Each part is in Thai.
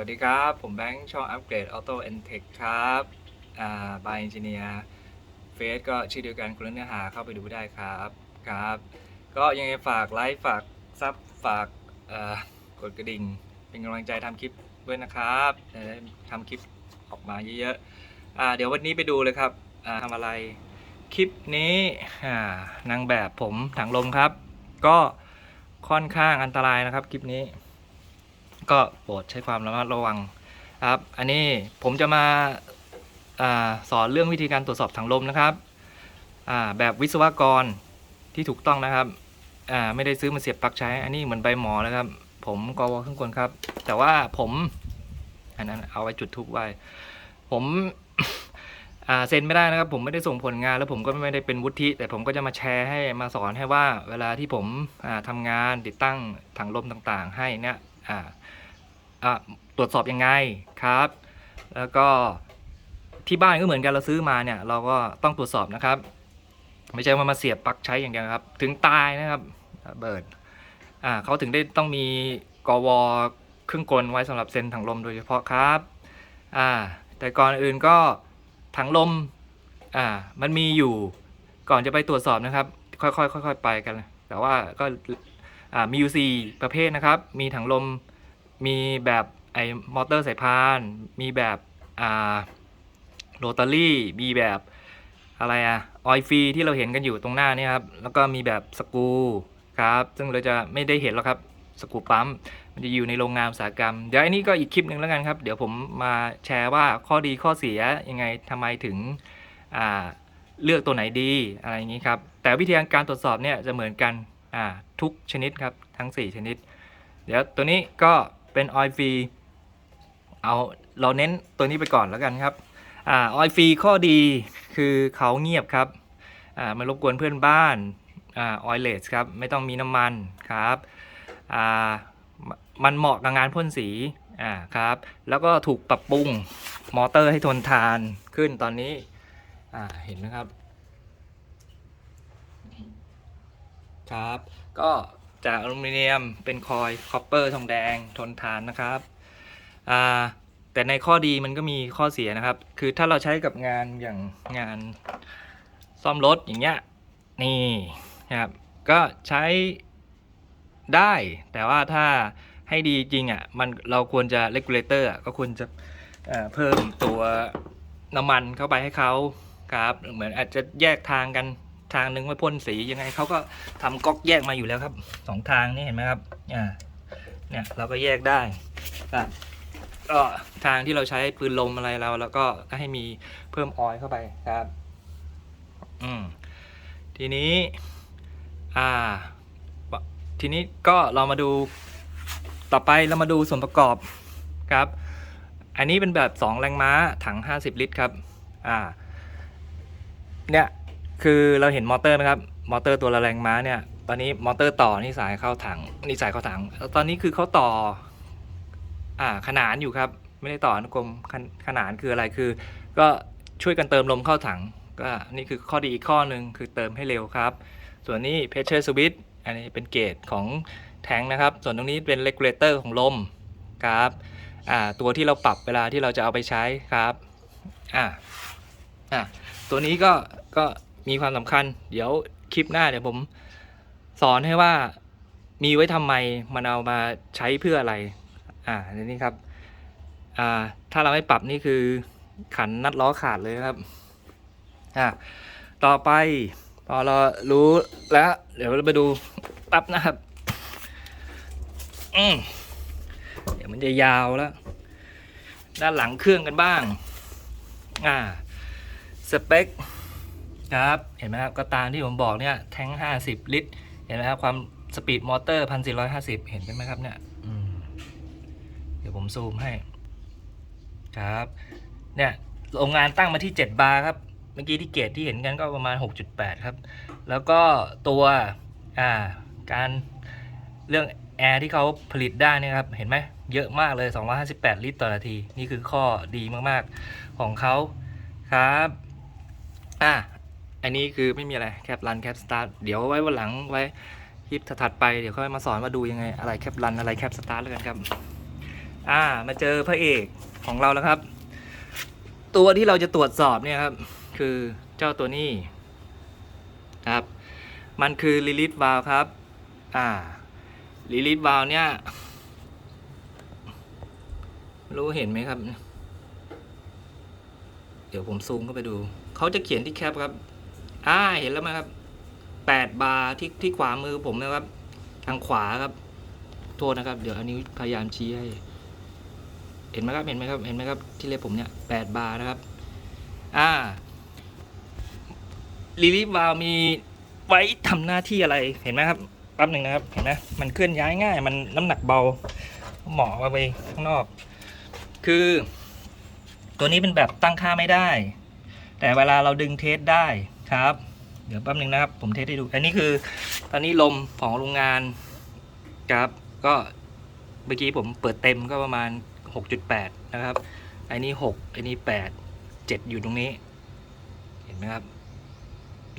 วัสดีครับ ผมแบงค์ช่องอัปเกรดออโต้เอ็นเทคครับอ่าบายเอนจิเนียร์เฟสก็ชื่อเดียวกันคุณเนื้อหาเข้าไปดูได้ครับครับ ก็ยังไงฝากไลค์ฝากซับฝากกดกระดิ่ง เป็นกำลังใจทำคลิปด้วยนะครับจะได้ทำคลิปออกมาเยอะๆอ่าเดี๋ยววันนี้ไปดูเลยครับอ่าทำอะไรคลิปนี้อ่านางแบบผมถังลมครับ ก็ค่อนข้างอันตรายนะครับคลิปนี้ ก็โปรดใช้ความระมัดระวังครับ อันนี้ผมจะมาอาสอนเรื่องวิธีการตรวจสอบถังลมนะครับแบบวิศวกรที่ถูกต้องนะครับไม่ได้ซื้อมาเสียบปลั๊กใช้ อันนี้เหมือนใบหมอนะครับ ผมกวข้างบนครับ แต่ว่าผมอันนั้นเอาไว้จุดทุกไว้ ผมเซ็นไม่ได้นะครับ ผมไม่ได้ส่งผลงานแล้วผมก็ไม่ได้เป็นวุฒิแต่ผมก็จะมาแชร์ให้มาสอนให้ว่า เวลาที่ผมอ่าทำงานติดตั้งถังลมต่างๆ ให้เนี่ยอ่า ตรวจสอบยังไงครับ แล้วก็ที่บ้านก็เหมือนกันเราซื้อมาเนี่ย เราก็ต้องตรวจสอบนะครับ ไม่ใช่ว่ามาเสียบปลั๊กใช้อย่างเดียวครับ ถึงตายนะครับเบิร์ดอ่าเขาถึงได้ต้องมีกวเครื่องกลไว้สำหรับเซ็นถังลมโดยเฉพาะครับอ่าแต่ก่อนอื่นก็ถังลมอ่ามันมีอยู่ก่อนจะไปตรวจสอบนะครับ ค่อยๆค่อยๆไปกัน แต่ว่าก็อ่ามีอยู่สี่ประเภทนะครับ มีถังลม มีแบบไอ้มอเตอร์สายพาน มีแบบอ่าโรตารี่ มีแบบอะไรอะออยฟรีที่เราเห็นกันอยู่ตรงหน้านี่ครับ แล้วก็มีแบบสกูครับ ซึ่งเราจะไม่ได้เห็นหรอกครับสกูปั๊ม มันจะอยู่ในโรงงานอุตสาหกรรม เดี๋ยวอันนี้ก็อีกคลิปหนึ่งแล้วกันครับ เดี๋ยวผมมาแชร์ว่าข้อดีข้อเสียยังไงทำไมถึงอ่าเลือกตัวไหนดีอะไรอย่างนี้ครับ แต่วิธีการตรวจสอบเนี่ยจะเหมือนกันอ่าทุกชนิดครับทั้ง 4 ชนิด เดี๋ยวตัวนี้ก็ เป็นออยฟรีเอาเราเน้นตัวนี้ไปก่อนแล้วกันครับอ่าออยฟรีข้อดีคือเขาเงียบครับอ่าไม่รบกวนเพื่อนบ้านอ่าออยเลสครับไม่ต้องมีน้ำมันครับอ่ามันเหมาะกับงานพ่นสีอ่าครับแล้วก็ถูกปรับปรุงมอเตอร์ให้ทนทานขึ้นตอนนี้อ่าเห็นไหมครับ ครับ ก็ จากอลูมิเนียมเป็นคอยคอปเปอร์ทองแดงทนทานนะครับอ่าแต่ในข้อดีมันก็มีข้อเสียนะครับ คือถ้าเราใช้กับงานอย่างงานซ่อมรถอย่างเงี้ยนี่นะครับก็ใช้ได้ แต่ว่าถ้าให้ดีจริงอะมันเราควรจะเลกูเลเตอร์ก็ควรจะเอ่อเพิ่มตัวน้ำมันเข้าไปให้เขาครับ เหมือนอาจจะแยกทางกัน ทางหนึ่งไว้พ่นสียังไงเขาก็ทำก๊อกแยกมาอยู่แล้วครับสองทางนี่เห็นไหมครับอ่าเนี่ยเราก็แยกได้ครับก็ทางที่เราใช้ปืนลมอะไรเราแล้วก็ให้มีเพิ่มออยล์เข้าไปครับ อืมทีนี้ อ่า ทีนี้ก็เรามาดูต่อไปเรามาดูส่วนประกอบครับ อันนี้เป็นแบบ 2 แรงม้าถัง 50 ลิตรครับ อ่า เนี่ย คือเราเห็นมอเตอร์ไหมครับมอเตอร์ตัวละแรงม้าเนี่ยตอนนี้มอเตอร์ต่อนี่สายเข้าถังนี่สายเข้าถัง ตอนนี้คือเขาต่ออ่าขนานอยู่ครับ ไม่ได้ต่ออนุกรมขนานคืออะไรคือ ก็ช่วยกันเติมลมเข้าถังก็นี่คือข้อดีอีกข้อหนึ่งคือเติมให้เร็วครับ ส่วนนี้ pressure switch อันนี้เป็นเกจของแทงนะครับ ส่วนตรงนี้เป็น regulator ของลมครับอ่าตัวที่เราปรับเวลาที่เราจะเอาไปใช้ครับอ่าอ่าตัวนี้ก็ก็ มีความสำคัญ เดี๋ยวคลิปหน้าเดี๋ยวผมสอนให้ว่ามีไว้ทำไมมันเอามาใช้เพื่ออะไร อ่านนี้ครับ อ่า ถ้าเราไม่ปรับนี่คือขันนัดล้อขาดเลยครับ อ่าต่อไปพอเรารู้แล้ว เดี๋ยวเราไปดูปั๊บนะครับ อืมเดี๋ยวมันจะยาวแล้ว ด้านหลังเครื่องกันบ้าง อ่า สเปค ครับ เห็นไหมครับ ก็ตามที่ผมบอกเนี่ย แท้ง 50 ลิตร เห็นไหมครับ ความสปีดมอเตอร์ 1450 เห็นไหมครับเนี่ยเดี๋ยวผมซูมให้ ครับ เนี่ยโรงงานตั้งมาที่ 7 บาร์ครับ เมื่อกี้ที่เกรดที่เห็นกันก็ประมาณ 6.8 ครับ แล้วก็ตัวอ่าการเรื่องแอร์ที่เขาผลิตได้เนยครับ เห็นไหมเยอะมากเลย 258 ลิตรต่อนาที นี่คือข้อดีมาก ๆ ของเขาครับ อะ อันนี้คือไม่มีอะไรแคปรันแคปสตาร์ทเดี๋ยวไว้วันหลังไว้คลิปถัดไปเดี๋ยวค่อยมาสอนว่าดูยังไง อะไรแคปรันอะไรแคปสตาร์ทแล้วกันครับ อ่ามาเจอพระเอกของเราแล้วครับ ตัวที่เราจะตรวจสอบเนี่ยครับ คือเจ้าตัวนี้ครับ มันคือลิลิ t วาลครับ อ่าลิลิ t วาลเนี่ย รู้เห็นไหมครับ เดี๋ยวผมซูมเข้าไปดู เขาจะเขียนที่แคปครับ อ่าเห็นแล้วไหมครับแปดบาร์ที่ที่ขวามือผมนะครับ ทางขวาครับ โทษนะครับ เดี๋ยวอันนี้พยายามชี้ให้ เห็นไหมครับ เห็นไหมครับ เห็นไหมครับ ที่เล็บผมเนี่ยแปดบาร์นะครับ อ่าลิลิวาวมีไว้ทำหน้าที่อะไร เห็นไหมครับแป๊บหนึ่งนะครับ เห็นไหมมันเคลื่อนย้ายง่าย มันน้ำหนักเบา เหมาะเอาไปข้างนอก คือ ตัวนี้เป็นแบบตั้งค่าไม่ได้ แต่เวลาเราดึงเทสได้ ครับ เดี๋ยวแป๊บหนึ่งนะครับ ผมเทสให้ดู อันนี้คือ ตอนนี้ลมของโรงงานครับ ก็เมื่อกี้ผมเปิดเต็มก็ประมาณ 6.8 นะครับ อันนี้ 6 อันนี้ 8 7 อยู่ตรงนี้ เห็นไหมครับ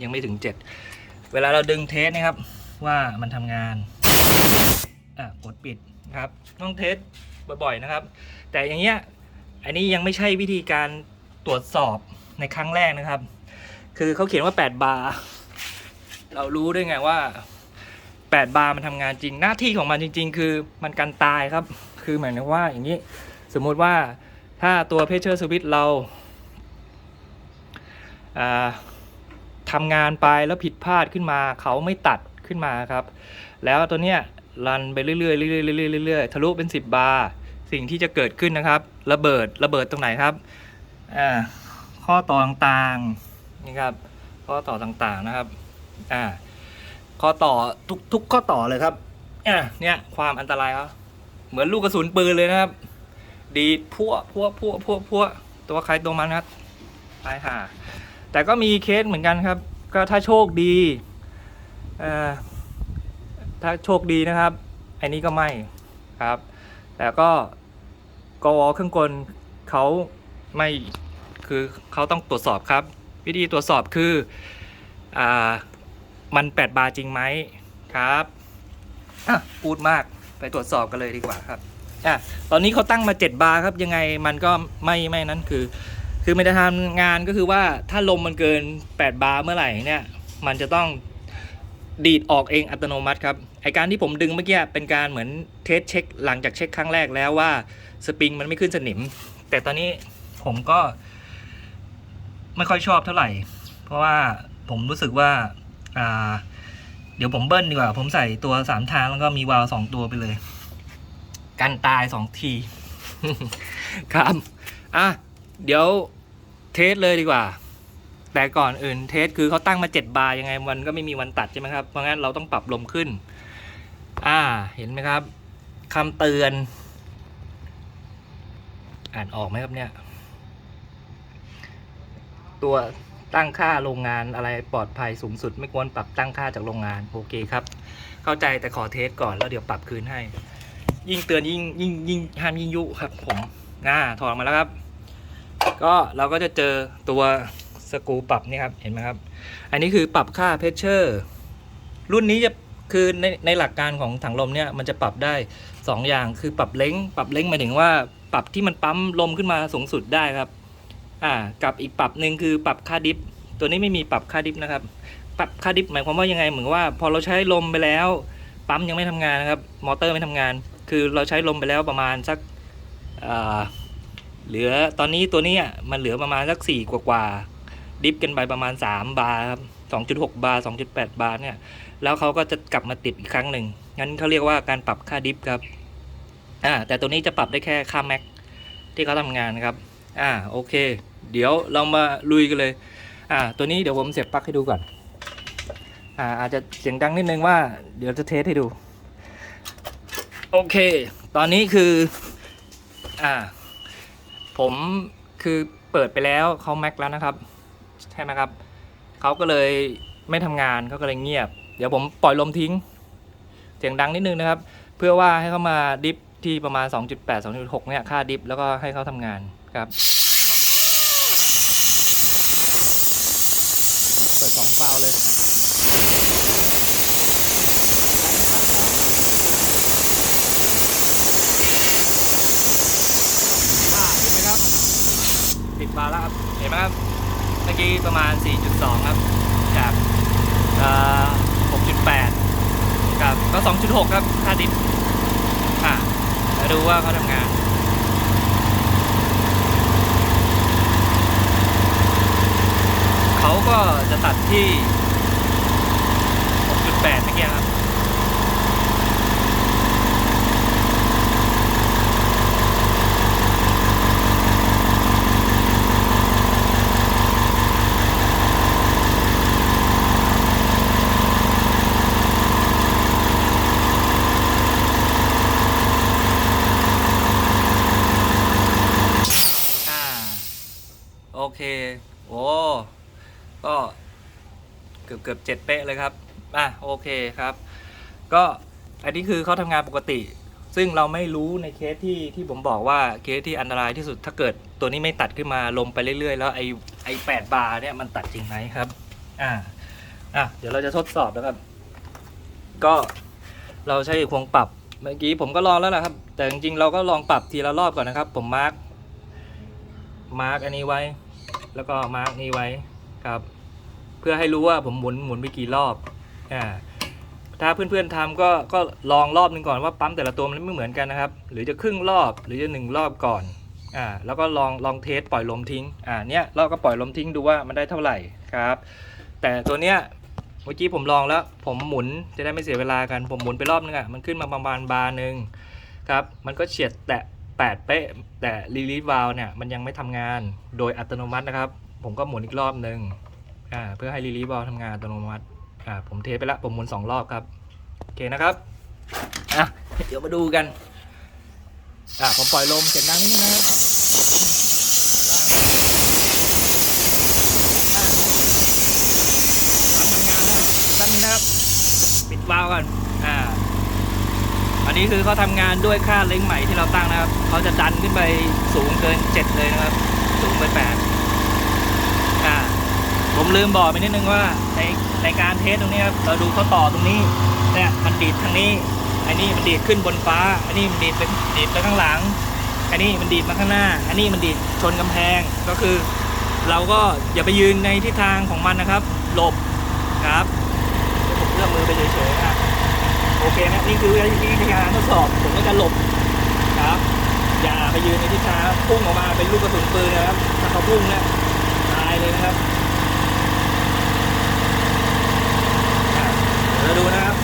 ยังไม่ถึง 7 เวลาเราดึงเทสนะครับ ว่ามันทำงาน อะกดปิดนะครับ ต้องเทสบ่อยๆนะครับ แต่อย่างเงี้ย อันนี้ยังไม่ใช่วิธีการตรวจสอบในครั้งแรกนะครับ คือเขาเขียนว่า 8 บาร์ เรารู้ได้ไงว่า 8 บาร์มันทำงานจริง หน้าที่ของมันจริง ๆ คือมันกันตายครับ คือหมายถึงว่าอย่างนี้ สมมุติว่าถ้าตัวเพชเชอร์สวิตเราอ่าทำงานไปแล้วผิดพลาดขึ้นมาเขาไม่ตัดขึ้นมาครับ แล้วตัวเนี้ยรันไปเรื่อยๆเรื่อยๆเรื่อยๆเรื่อยทะลุเป็น 10 บาร์สิ่งที่จะเกิดขึ้นนะครับ ระเบิดระเบิดตรงไหนครับข้อต่อต่างๆ นี่ครับ ข้อต่อต่างๆนะครับ อ่า ข้อต่อทุกทุกข้อต่อเลยครับ อ่าเนี่ยความอันตรายครับเหมือนลูกกระสุนปืนเลยนะครับ ดีพัวพัวพัวพัวพัวตัวใครตัวมันครับตายห่าแต่ก็มีเคสเหมือนกันครับ ก็ถ้าโชคดีอ่อถ้าโชคดีนะครับอันนี้ก็ไม่ครับ แต่ก็กวเครื่องกลเขาไม่คือเขาต้องตรวจสอบครับ วิธีตรวจสอบคืออมัน 8 บาร์จริงไหมครับพูดมากไปตรวจสอบกันเลยดีกว่าครับอะตอนนี้เขาตั้งมา 7 บาร์ครับยังไงมันก็ไม่ไม่นั้นคือ คือมันจะทำงานก็คือว่าถ้าลมมันเกิน 8 บาร์เมื่อไหร่เนี่ย มันจะต้องดีดออกเองอัตโนมัติครับไอการที่ผมดึงเมื่อกี้เป็นการเหมือนเทสเช็คหลังจากเช็คครั้งแรกแล้วว่าสปริงมันไม่ขึ้นสนิม แต่ตอนนี้ผมก็ ไม่ค่อยชอบเท่าไหร่ เพราะว่าผมรู้สึกว่าอ่าเดี๋ยวผมเบิ้ลดีกว่า ผมใส่ตัวสามทางแล้วก็มีวาล์วสองตัวไปเลย กันตายสองที ครับอะเดี๋ยวเทสเลยดีกว่า แต่ก่อนอื่นเทสคือเขาตั้งมา7บาร์ยังไงมันก็ไม่มีวันตัดใช่ไหมครับ เพราะงั้นเราต้องปรับลมขึ้น อ่า เห็นไหมครับคำเตือน อ่านออกไหมครับเนี่ย ตัวตั้งค่าโรงงานอะไรปลอดภัยสูงสุด ไม่ควรปรับตั้งค่าจากโรงงานโอเคครับ เข้าใจแต่ขอเทสก่อนแล้วเดี๋ยวปรับคืนให้ ยิ่งเตือนยิ่งยิ่งยิ่งห้ามยิ่งยุครับ ผมอ่าถอดมาแล้วครับ ก็เราก็จะเจอตัวสกูปรับนี่ครับเห็นไหมครับ อันนี้คือปรับค่าเพชเชอร์รุ่นนี้จะคือในในหลักการของถังลมเนี่ยมันจะปรับได้ 2 อย่างคือปรับเล้ง ปรับเล้งหมายถึงว่าปรับที่มันปั๊มลมขึ้นมาสูงสุดได้ครับ อ่ากับอีกปรับหนึ่งคือปรับค่าดิฟ ตัวนี้ไม่มีปรับค่าดิฟนะครับ ปรับค่าดิฟหมายความว่ายังไงเหมือนว่า พอเราใช้ลมไปแล้ว ปั๊มยังไม่ทำงานนะครับ มอเตอร์ไม่ทำงาน คือเราใช้ลมไปแล้วประมาณสักอ่าเหลือตอนนี้ตัวนี้มันเหลือประมาณสักสี่กว่ากว่าดิฟกันไปประมาณ 3 บาร์ครับ2.6 บาร์ 2.8 บาร์เนี่ย แล้วเขาก็จะกลับมาติดอีกครั้งหนึ่ง งั้นเขาเรียกว่าการปรับค่าดิฟครับ อ่า แต่ตัวนี้จะปรับได้แค่ค่าแม็กที่เขาทำงานนะครับ อ่า โอเค เดี๋ยวเรามาลุยกันเลย อ่า ตัวนี้เดี๋ยวผมเสียบปลั๊กให้ดูก่อน อ่า อาจจะเสียงดังนิดนึงว่า เดี๋ยวจะเทสให้ดู โอเค ตอนนี้คือ อ่า ผมคือเปิดไปแล้วเขาแม็กแล้วนะครับ ใช่ไหมครับ เขาก็เลยไม่ทำงานเขาก็เลยเงียบ เดี๋ยวผมปล่อยลมทิ้ง เสียงดังนิดนึงนะครับ เพื่อว่าให้เขามาดิฟที่ประมาณ 2.8 2.6 เนี่ย ค่าดิฟแล้วก็ให้เขาทำงานครับ เปิดสองฟาวเลยปิดฟาแล้วครับ เห็นไหมครับ เมื่อกี้ประมาณ 4.2 ครับ จาก6.8 ครับ ก็ 2.6 ครับ ถ้าดิดอะมาดูว่าเขาทำงาน เขาก็จะตัดที่ 6.8เมื่อกี้ครับ อ่า โอเค โอ้ ก็ เกือบเกือบเจ็ดเป๊ะเลยครับอะโอเคครับ ก็อันนี้คือเขาทำงานปกติ ซึ่งเราไม่รู้ในเคสที่ที่ผมบอกว่าเคสที่อันตรายที่สุดถ้าเกิดตัวนี้ไม่ตัดขึ้นมาลมไปเรื่อยๆ แล้วไอ้ไอ้แปดบาร์เนี่ยมันตัดจริงไหมครับอ่าอะเดี๋ยวเราจะทดสอบนะครับ ก็เราใช้ควงปรับเมื่อกี้ผมก็ลองแล้วนะครับ แต่จริงๆเราก็ลองปรับทีละรอบก่อนนะครับ ผมมาร์กมาร์กอันนี้ไว้ แล้วก็มาร์กนี้ไว้ครับ เพื่อให้รู้ว่าผมหมุนหมุนไปกี่รอบอ่าถ้าเพื่อนๆทำก็ก็ลองรอบหนึ่งก่อนว่าปั๊มแต่ละตัวมันไม่เหมือนกันนะครับ หรือจะครึ่งรอบหรือจะหนึ่งรอบก่อนอ่าแล้วก็ลองลองเทสปล่อยลมทิ้งอ่าเนี้ยเราก็ปล่อยลมทิ้งดูว่ามันได้เท่าไหร่ครับ แต่ตัวเนี้ยเมื่อกี้ผมลองแล้ว ผมหมุนจะได้ไม่เสียเวลากันผมหมุนไปรอบนึงอะมันขึ้นมาประมาณบาร์หนึ่งครับมันก็เฉียดแตะ8เป๊ะแต่รีลี v วาลเนี่ยมันยังไม่ทำงานโดยอัตโนมัตินะครับ ผมก็หมุนอีกรอบหนึ่ง อ่าเพื่อให้รีลี v วาลทำงานอัตโนมัติอ่าผมเทสไปแล้วผมหมุน2รอบครับโอเคนะครับอะเดี๋ยวมาดูกันอ่าผมปล่อยลมเสียงดังนิดนึงนะครับอ่าอ่าทำงานนะครับตั้งนี้นะครับ ปิดวาล์วก่อนอ่าอันนี้คือเขาทำงานด้วยค่าเล้งใหม่ที่เราตั้งนะครับเขาจะดันขึ้นไปสูงเกิน 7 เลยนะครับ สูงไป8 ผมลืมบอกไปนิดนึงว่าในในการเทสตรงนี้ครับเราดูเขาต่อตรงนี้เนี่ยมันดีดทางนี้อันนี้มันดีดขึ้นบนฟ้า อันนี้มันดีดไปดีดไปข้างหลัง อันนี้มันดีดมาข้างหน้า อันนี้มันดีดชนกำแพงก็คือ เราก็อย่าไปยืนในทิศทางของมันนะครับ หลบครับผมเลื่อนมือไปเฉยๆนะครับโอเคนะนี่คือวิธีการทดสอบผมก็จะหลบครับ อย่าไปยืนในทิศทางพุ่งออกมาเป็นลูกกระสุนปืนนะครับถ้าเขาพุ่งเนี่ยตายเลยนะครับอะเดี๋ยวเราดูนะครับ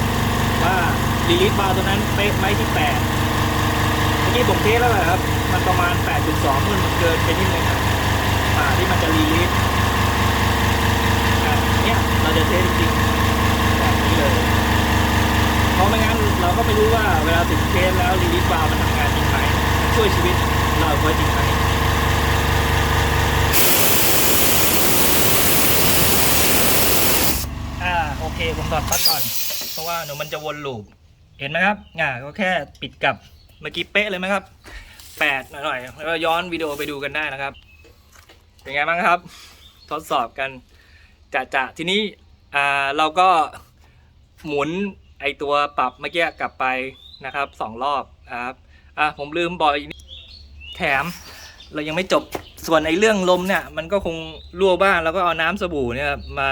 ว่าลีลิทบาร์ตัวนั้นเป๊ะไหมที่แปดเมื่อกี้ผมเทสแล้วแหละครับ มันประมาณ 8.2มันเกินไปนิดนึงครับอ่าที่มันจะรีลิทอะเนี่ยเราจะเทสจริงแบบนี้เลยเพราะไม่งั้นเราก็ไม่รู้ว่าเวลาถึงเคสแล้วรีลิสวาล์มันทำงานจริงไหมมันช่วยชีวิตเราไว้จริงไหมอ่าโอเค ผมถอดปลั๊กก่อน เพราะว่าเดี๋ยวมันจะวนลูป เห็นไหมครับอ่าก็แค่ปิดกลับเมื่อกี้เป๊ะเลยไหมครับแปดหน่อยๆแล้วย้อนวิดีโอไปดูกันได้นะครับ เป็นไงบ้างครับ ทดสอบกันจะจะทีนี้อ่าเราก็หมุนไอตัวปรับเมื่อกี้กลับไปนะครับสองรอบครับอะผมลืมบอกอีกนิดแถมเรายังไม่จบส่วนไอเรื่องลมเนี่ย มันก็คงรั่วบ้างแล้วก็เอาน้ำสบู่เนี่ยมา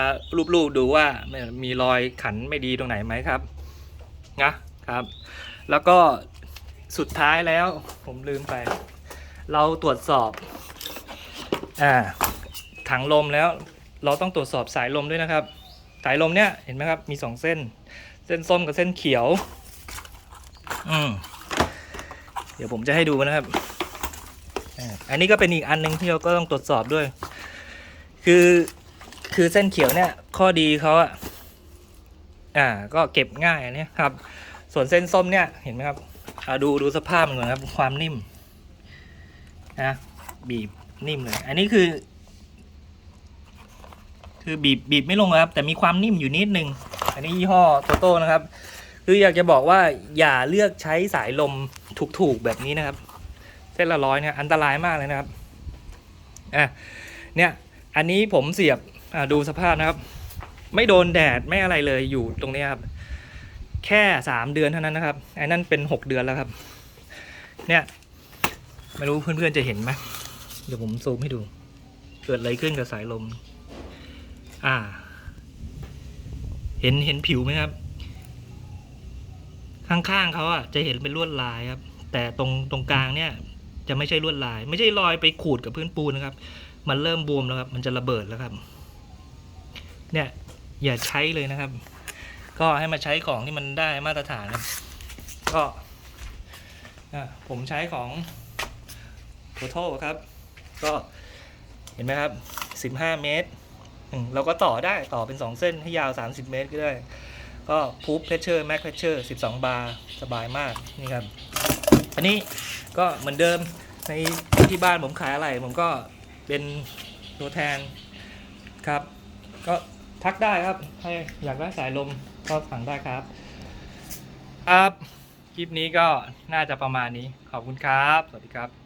ลูบๆดูว่ามีรอยขันไม่ดีตรงไหนไหมครับนะ ครับ แล้วก็สุดท้ายแล้วผมลืมไป เราตรวจสอบอ่าถังลมแล้ว เราต้องตรวจสอบสายลมด้วยนะครับ สายลมเนี่ยเห็นไหมครับมีสองเส้น เส้นส้มกับเส้นเขียว อืมเดี๋ยวผมจะให้ดูนะครับอันนี้ก็เป็นอีกอันหนึงที่เราก็ต้องตรวจสอบด้วย คือคือเส้นเขียวเนี่ย ข้อดีเขาอะอ่า ก็เก็บง่ายนเนี่ยครับ ส่วนเส้นส้มเนี่ยเห็นไหมครับอ่าดูดูสภาพมันก่อนครับความนิ่มนะบีบนิ่มเลย อันนี้คือ คือบีบบีบไม่ลงครับ แต่มีความนิ่มอยู่นิดนึง อันนี้ยี่ห้อโตโต้นะครับ คืออยากจะบอกว่าอย่าเลือกใช้สายลมถูกๆแบบนี้นะครับ เส้นละร้อยเนี่ยอันตรายมากเลยนะครับอะเนี่ย อันนี้ผมเสียบอ่าดูสภาพนะครับ ไม่โดนแดดไม่อะไรเลยอยู่ตรงเนี้ยครับ แค่สามเดือนเท่านั้นนะครับไอ้นั่นเป็นหกเดือนแล้วครับ เนี่ยไม่รู้เพื่อนๆจะเห็นไหมเดี๋ยวผมซูมให้ดู เกิดอะไรขึ้นกับสายลม อ่า เห็นเห็นผิวไหมครับ ข้างๆเขาอะจะเห็นเป็นลวดลายครับ แต่ตรงตรงกลางเนี่ย จะไม่ใช่ลวดลาย ไม่ใช่รอยไปขูดกับพื้นปูนนะครับ มันเริ่มบวมแล้วครับ มันจะระเบิดแล้วครับ เนี่ย อย่าใช้เลยนะครับ ก็ให้มาใช้ของที่มันได้มาตรฐานครับก็ผมใช้ของ Total ครับ ก็เห็นไหมครับ 15 เมตร เราก็ต่อได้ต่อเป็น 2 เส้นให้ยาว 30 เมตรก็ได้ ก็พูฟเพชเชอร์แม็กเพชเชอร์12 บาร์สบายมากนี่ครับ อันนี้ก็เหมือนเดิมในที่บ้านผมขายอะไร ผมก็เป็นตัวแทนครับ ก็ทักได้ครับถ้าอยากได้สายลม ก็สั่งได้ครับ ครับ คลิปนี้ก็น่าจะประมาณนี้ ขอบคุณครับ สวัสดีครับ